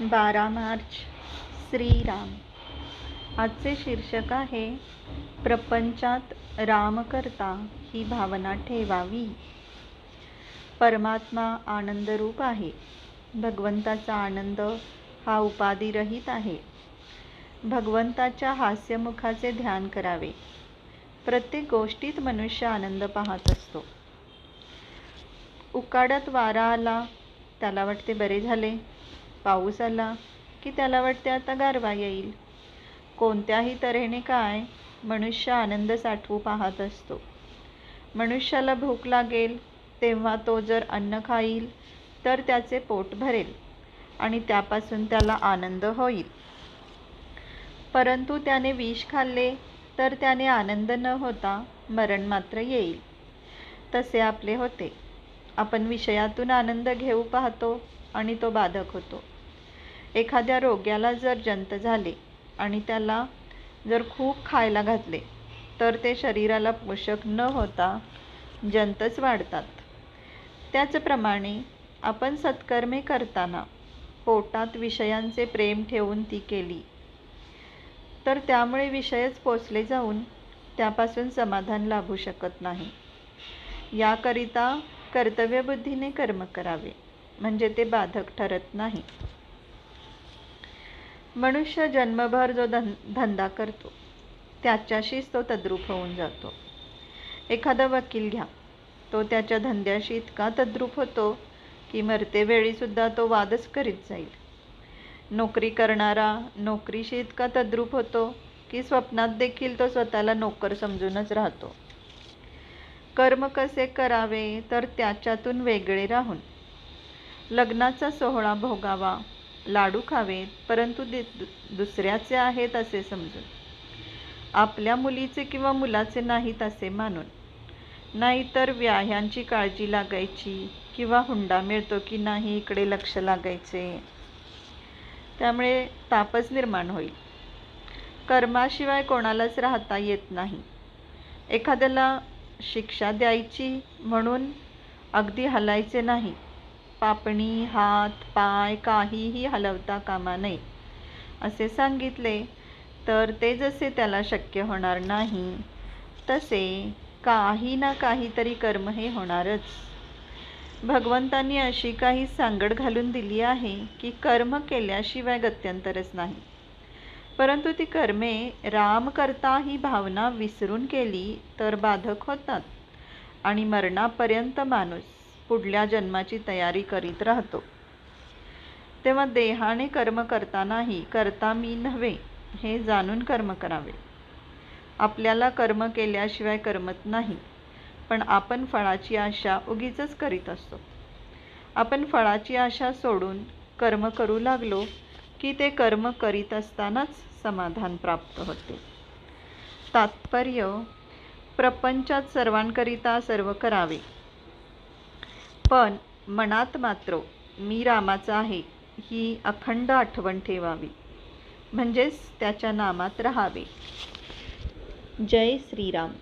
बारा मार्च श्रीराम. आजचे शीर्षक आहे प्रपंचात रामकर्ता ही भावना ठेवावी. परमात्मा आनंदरूप आहे. भगवंताचा आनंद हा उपाधिरहित आहे. भगवंताच्या हास्यमुखाचे ध्यान करावे. प्रत्येक गोष्टीत मनुष्य आनंद पाहत असतो. उकाड्यात वारा आला त्याला वाटते बरे झाले. पाऊस आला की त्याला वाटते आता गारवा येईल. कोणत्याही तऱ्हेने काय मनुष्य आनंद साठवू पाहत असतो. मनुष्याला भूक लागेल तेव्हा तो जर अन्न खाईल तर त्याचे पोट भरेल आणि त्यापासून त्याला आनंद होईल. परंतु त्याने विष खाल्ले तर त्याने आनंद न होता मरण मात्र येईल. तसे आपले होते. आपण विषयातून आनंद घेऊ पाहतो आणि तो बाधक होतो. एखाद्या रोग्याला जर जंत झाले आणि त्याला जर खूप खायला घातले तर ते शरीराला पोषक न होता जंतच वाढतात. त्याचप्रमाणे आपण सत्कर्मे करताना पोटात विषयांचे प्रेम ठेवून ती केली तर त्यामुळे विषयच पोचले जाऊन त्यापासून समाधान लाभू शकत नाही. याकरिता कर्तव्यबुद्धीने कर्म करावे म्हणजे ते बाधक ठरत नाही. मनुष्य जन्मभर जो धन धंदा करतो त्याच्याशीच तो तद्रूप होऊन जातो. एखादा वकील घ्या. तो त्याच्या धंद्याशी इतका तद्रूप होतो की मरतेवेळीसुद्धा तो वादच करीत जाईल. नोकरी करणारा नोकरीशी इतका तद्रूप होतो की स्वप्नात देखील तो स्वतःला नोकर समजूनच राहतो. कर्म कसे करावे तर त्याच्यातून वेगळे राहून. लग्नाचा सोहळा भोगावा लाडू खावेत परंतु दि दुसऱ्याचे आहेत असे समजून. आपल्या मुलीचे किंवा मुलाचे नाहीत असे मानून. नाहीतर व्याह्यांची काळजी लागायची किंवा हुंडा मिळतो की नाही इकडे लक्ष लागायचे. त्यामुळे तापच निर्माण होईल. कर्माशिवाय कोणालाच राहता येत नाही. एखाद्याला शिक्षा द्यायची म्हणून अगदी हलायचे नाही. पापणी हात पाय काहीही हलवता कामा नये. असे सांगितले तर ते जसे त्याला शक्य होणार नाही तसे काही ना काहीतरी कर्म हे होणारच. भगवंतांनी अशी काही सांगड घालून दिली आहे की कर्म केल्याशिवाय गत्यंतरच नाही. परंतु ती कर्मे राम करता ही भावना विसरून केली तर बाधक होतात आणि मरणापर्यंत माणूस पुढल्या जन्माची तयारी करीत राहतो. तेव्हा देहाने कर्म करतानाही करता मी नव्हे हे जाणून कर्म करावे. आपल्याला कर्म केल्याशिवाय करमत नाही पण आपण फळाची आशा उगीच करीत असतो. आपण फळाची आशा सोडून कर्म करू लागलो की ते कर्म करीत असतानाच समाधान प्राप्त होते. तात्पर्य प्रपंचात सर्वांकरिता सर्व करावे. पण मनात मात्र मी रामाचा आहे ही अखंड आठवण ठेवावी. म्हणजेच त्याच्या नामात राहावे. जय श्रीराम.